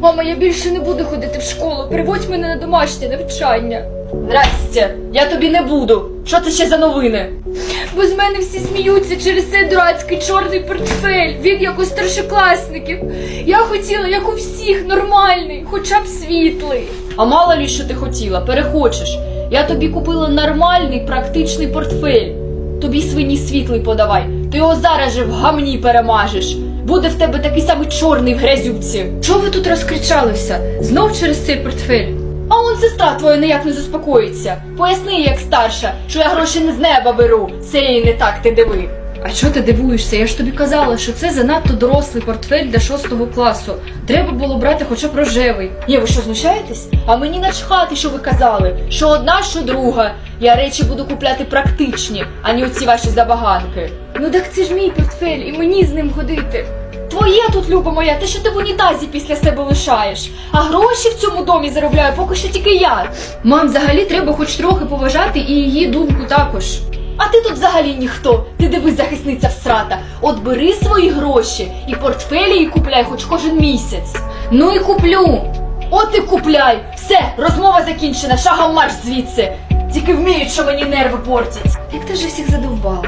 Мама, я більше не буду ходити в школу. Переводь мене на домашнє навчання. Здрасте, я тобі не буду. Що це ще за новини? Бо з мене всі сміються через цей дурацький чорний портфель. Він як у старшокласників. Я хотіла, як у всіх, нормальний, хоча б світлий. А мало лі, що ти хотіла, перехочеш. Я тобі купила нормальний практичний портфель. Тобі свині світлий подавай. Ти його зараз же в гамні перемажеш. Буде в тебе такий самий чорний в грязюці. Чого ви тут розкричалися? Знов через цей портфель. А он сестра твоя ніяк не заспокоїться. Поясни як старша, що я гроші не з неба беру. Це її не так ти диви. А чого ти дивуєшся? Я ж тобі казала, що це занадто дорослий портфель для шостого класу. Треба було брати хоча б рожевий. Ні, ви що знущаєтесь? А мені начхати, що ви казали. Що одна, що друга. Я речі буду купляти практичні, а не оці ваші забаганки. Ну так це ж мій портфель, і мені з ним ходити. Твоє тут, люба моя, те, що ти в унітазі після себе лишаєш. А гроші в цьому домі заробляю поки що тільки я. Мам, взагалі треба хоч трохи поважати і її думку також. А ти тут взагалі ніхто. Ти дивись, захисниця всрата. От бери свої гроші і портфелі і купляй хоч кожен місяць. Ну і куплю. От і купляй! Все, розмова закінчена, шагом марш звідси. Тільки вміють, що мені нерви портять. Як ти ж всіх задовбала?